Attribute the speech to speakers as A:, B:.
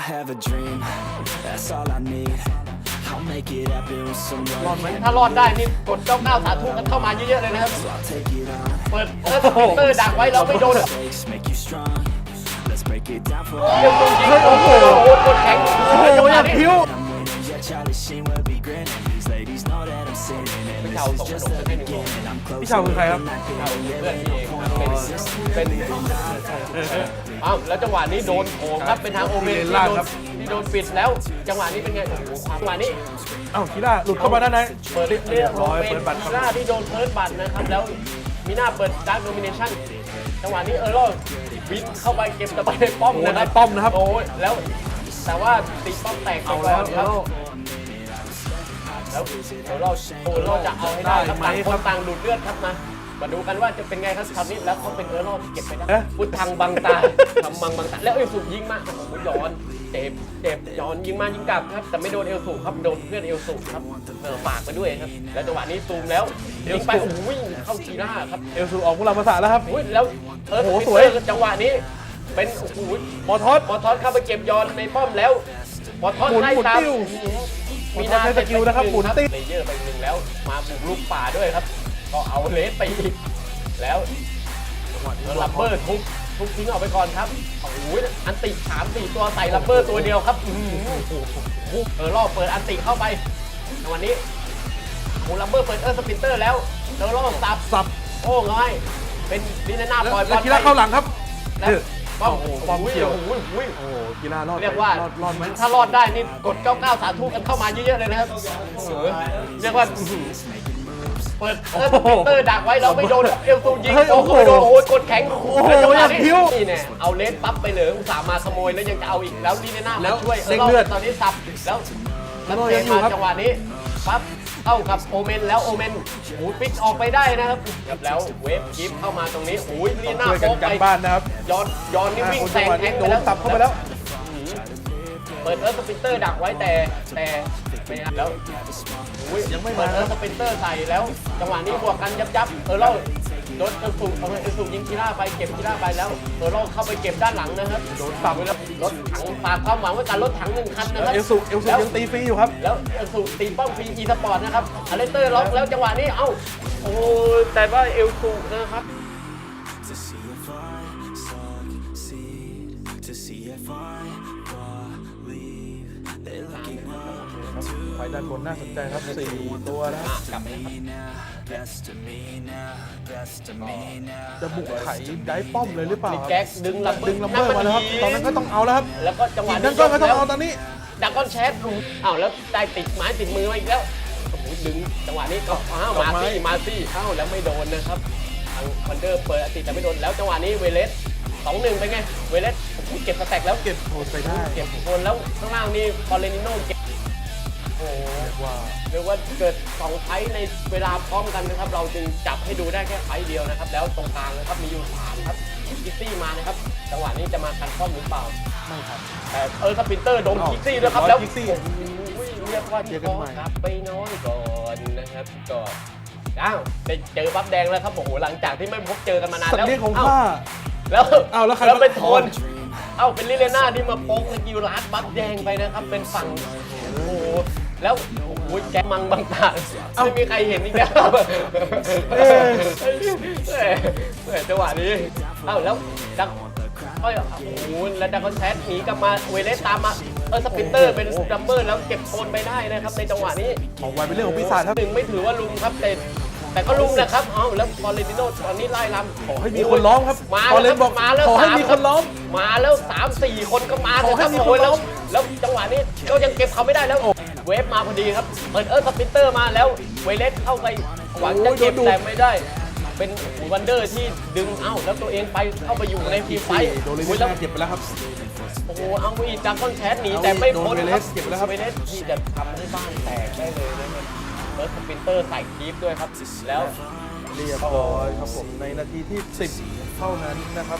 A: I have a dream, that's all I need. I'll make it happen with some
B: รอด
A: love.
B: ไหมถ้ารอดได้นี่กด99สาธุกันเข้ามาเยอะๆเลยนะครับ
A: So I'll take it on.
B: เปิดเออสปิเตอร์ดักไว้เราไม่โดน
A: Mistakes make you strong. Let's break it down for
B: เดี๋ยว
A: all.
B: ตัวยิงโอ้โหกดแข็งโอ้โหจังหวะนี้
A: I'm winning, yeah, Charlie Sheen will be grinning. These ladies know that I'm sinning, and this is just the beginning. I'm close
C: พี่ชาวคือใครครับ
A: to nothing,
B: เอา
A: yeah,
B: เพื่อน
A: like
B: พี่เองครับเป็นเป็นอ้าวแล้วจังหวะนี้โดนโถมครับเป็นทางโอเมนที่โดนที่โดนปิดแล้ว จังหวะนี้เป็นไงโอ้โหจังหวะนี้
C: เอ้าคีร่าหลุดเข้ามาด้านใน
B: เปิดเรียบ
C: เรียบร้
B: ร้
C: อ
B: อยย
C: เปิ
B: เปิ
C: ด
B: ด
C: บั
B: บั
C: ต
B: ต
C: ร
B: ร
C: ครับ
B: หน้าที่โดนเพิร์ดบัตรนะครับ แล้วมีหน้าเปิดดาร์กโดมิเนชั่นจังหวะนี้เออร์โรบินเข้าไปเก็บตะไบในป้อม
C: โอ้
B: นะค
C: ใน
B: รับ
C: ป้อมนะครับ
B: โอ้ยแล้วแต่ว่าตีป้อมแตกไป
C: เอา
B: ก่
C: แล้
B: อ
C: วน
B: ครับ
C: แล้ว
B: แล้วเดี๋ยวเราโอ้เราจะเอาให้ได้ครับ
C: ได้
B: ต่าง
C: ไหม
B: ค
C: ครั
B: น
C: บ
B: ต่างดูดเลือดครับมามาดูกันว่าจะเป็นไงครับคราวนี้แล้วเขาเป็นเออร์โรที่เก็บไปได้
C: เอ๊ะ
B: พุทธังบังตาทำบังบังตาแล้วเอลสูยิงมาโอ้โหย้อนเจ็บเจ็บย้อนยิงมายิงกลับครับ แต่ไม่โดนเอลสูครับโดนเพื่อนเอลสูครับเออฝากไปด้วยครับ แล้วจังหวะนี้ซูมแล้วยิงไปโอ้โหเข้าทีหน้าครับ
C: เอลซูออกมุลามาสาแล้วครับ
B: โอ้ยแล้วเออ
C: โอ้โห
B: ส
C: ส
B: ว
C: วยย
B: จังหวะนี้เป็นโอ้โห
C: มอทอส
B: มอทอสเข้าไปเก็บยอนในป้อมแล้วมอทอส
C: หมุน
B: ไล่
C: หมุน
B: ตาม
C: ติ้ว
B: มี
C: มอทอสใช้สกิลนะครับหมุนติ้ว
B: เลเยอร์ไปหนึ่งแล้วมาบุกลุกป่าด้วยครับ ก็เอาเลสไปอีกแล้วลับเบอร์ทุบทุบทิ้งออกไปก่อนครับโอ้โหอันติสามสี่ตัวใส่ลับเบอร์ตัวเดียวครับอื้อหือเออรอบเปิดอันติเข้าไปในวันนี้โอ้ลับเบอร์เปิดเออร์สปินเตอร์แล้วแล้วรอบสับ
C: สับ
B: โอ้ง่อยเป็นดินาน่า
C: แล้ว
B: ปล่อย
C: แล้วคีร่าเข้าหลังครับ
B: แล้ว
C: เออ
B: ป้อม
C: โอ้
B: โอ้
C: โห
B: โห
C: ป้อมเกี่ยว
B: โอ้โหโอ้โห
C: โอ้โหคีร่ารอดไหม
B: เรียกว่าร
C: อดรอดไหม
B: ถ้ารอดได้นี่กด 99 สาธุกันเข้ามาเยอะๆเลยนะครับเออเรียกว่าอื้อหือเปิดเออสปิเตอร์ดักไว้เราไม่โดนเอลซูยิง
C: เฮ้ย
B: โอ้โห
C: โอ้โห
B: โดนโอ้โหกดแข็ง
C: โอ้โห
B: แล้วจังหวะ
C: อย่างพิ้ว
B: นี่แน่เอาเลนปั๊บไปเลยอุตส่าห์มาขโมยแล้วยังจะเอาอีกแล้วลีเนน่า
C: แล้
B: มาวช่วย
C: เร่งเลือด
B: ตอนนี้สับแล้วแล้ว
C: โอ้
B: เตะ
C: ยังอยู่
B: มา
C: ครับ
B: จังหวะนี้ปั๊บ เข้ากับโอเมนแล้วโอเมนโอ้โหปิกออกไปได้นะครับแล้วเวฟกิฟเข้ามาตรงนี้โอ้ยลี
C: ต้อง
B: น่า
C: ช่วยกัน
B: โป๊ะ
C: กัน
B: ไป
C: บ้านนะครับ
B: ย้อนย้อนนี่วิ่ง
C: คน
B: แซ
C: จัง
B: ง
C: หวะ
B: แท็
C: นี้
B: ก
C: โด
B: ไป
C: น
B: แล้ว
C: ตับเข้าไปแล้ว
B: เปิดเอิร์ธสปินเตอร์ดักไว้แต่แต่ไม่เอาแล้วอุ๊
C: ยังไม่มา
B: เปิดเอิร์ธสปินเตอร์ใส่แล้ว จังหวะนี้บวกกันยับยับเออเรา โดนเอลสูเอาเอลสูยิงคีร่าไปเก็บคีร่าไปแล้วเออเราเข้าไปเก็บด้านหลังนะครับ
C: โดนสับ
B: แล้วรถถังฝากความหวังไว้การรถถังหนึ่งคันนะค
C: แล้
B: รั
C: ว
B: บ
C: เอลซูเอลซู
B: แล้ว
C: ยังตีฟรีอยู่ครับ
B: แล้วเอลสูตีป้อมฟรีอีสปอร์ตนะครับอเลสเตอร์ล็อกแล้วจังหวะนี้เอ้าโอ้ยแต่ว่าเอลสูนะครับ
A: To see if I succeed, to see if I believe they're looking up
C: ไฟด้านบนน่าสนใจครับสี่ตัวนะครับ
B: กลับไปครับ
A: me now, best of me now, best of me now.
C: จะบุกไถได้ป้อมเลยหรือเปล่า
B: มี
C: ครับ
B: แก๊กดึงลัมเบอ
C: ดึงลัมเบอร์มาแล้วครับ ตอนนั้นก็ต้องเอาแล้วครับ
B: แล้วก็จังหวะ
C: อีก
B: นี้
C: นั่นก็ก็ต้อง
B: แล้ว
C: เอาตอนนี้
B: ดักก้อนแชทลุงอ้าวแล้วได้ติดไม้ติดมือมาอีกแล้วโอ้โหดึงจังหวะนี้ก็อ้าวมาซี่มาซี่อ้าวแล้วไม่โดนนะครับทางวันเดอร์เปิดอติแต่ไม่โดนแล้วจังหวะนี้เวเลสสองหนึ่งเป็นไงเวเลสโอ้โหเก็บสแต็กแล้ว
C: เก็บโทนไปได้
B: เก็บโคนแล้วข้างล่างนี่ฟอร์เรนิโน่เก็บโอ้ โห
C: ว่า
B: เรียกว่าเกิดสองไฟท์ในเวลาพร้อมกันนะครับ เราจึงจับให้ดูได้แค่ไฟท์เดียวนะครับ แล้วตรงกลางนะครับมีอยู่สามครับคิกซี่มานะครับจังหวะนี้จะมากันป้อมหรือเปล่า
C: ไม่ครับ
B: แต่เออสปินเตอร์โดน
C: อ้าว
B: คิกซี่ด้วยครับ
C: ร้อย
B: แล้ว
C: คิกซี่
B: โอ้โหเรียกว่า
C: เจอกั
B: จะ
C: นใหม่
B: ครับไปนอนก่อนนะครับก็อ้าวได้เจอบัฟแดงแล้วครับโอ้โหหลังจากที่ไม่พบเจอกันมานาน
C: สัต
B: แล้ว
C: ว์เลี้ยงของ
B: อ้าว
C: ข้า
B: แล้ว
C: อ้าวแล้วใคร
B: แล้วเป็น
C: มา
B: โทนเอ้าเป็นลิเลน่าที่มาโป๊กสกิลลาดบัฟแดงไปนะครับ เป็นฝั่ง โอ้โห แล้วโอ้โหแกมังบางตาไม่มีใครเห็นอีกแล้ว
C: เอ้ย
B: เอ้ยเอ้ยจังหวะนี้เอ้าแล้วดักก็โอ้โหแล้วดักคอนแทสหนีกลับมาเวเลสตามมาเออสปินเตอร์เป็นดัมเบอร์แล้วเก็บโคนไปได้นะครับในจังหวะนี้
C: ของไวเป็นเรื่องของปีศาจครับ
B: หนึ่งไม่ถือว่าลุมครับแต่แต่ก็ลุมนะครับเอ้าแล้วฟอร์เรนติโนตอนนี้ไล่ลำ
C: ขอให้มีคนล้อมครับ
B: มา
C: พอ
B: แล้
C: เล
B: วน
C: บอก
B: มาแล้ว
C: ขอให้
B: สา
C: มีคนล้อม
B: มาแล้วสามสี่คนก็มา
C: ขอให้
B: เถะรับ
C: มีคน
B: โอ้ยแล้ว
C: ล้อม
B: แล้วจังหวะนี้ก็ยังเก็บเขาไม่ได้แล้ว เวฟมาพอดีครับเปิดเอิร์ธสปินเตอร์มาแล้วเวเลสเข้าไปหวังจะเก็บแต่ไม่ได้ เป็นวันเดอร์ที่ดึงเอ้าแล้วตัวเองไปเข้าไปอยู่ในทีมไฟท์
C: โดนเล
B: โอ้ย
C: น
B: แล้ว
C: เจ็บไปแล้วครับ
B: โอ้โหเอาอีกจากก้อนแชทหนีแต่ไม่พ้น
C: โดนเว
B: ค
C: เล
B: รับ
C: สเก็บไปแล้วครับ
B: เวเลสที่จะทำให้บ้านแตกได้เลยนะครับเอิร์ธสปินเตอร์ใส่คีฟด้วยครับแล้ว
C: เรียบร้อยครับผมในนาทีที่ 10 เท่านั้นนะครับ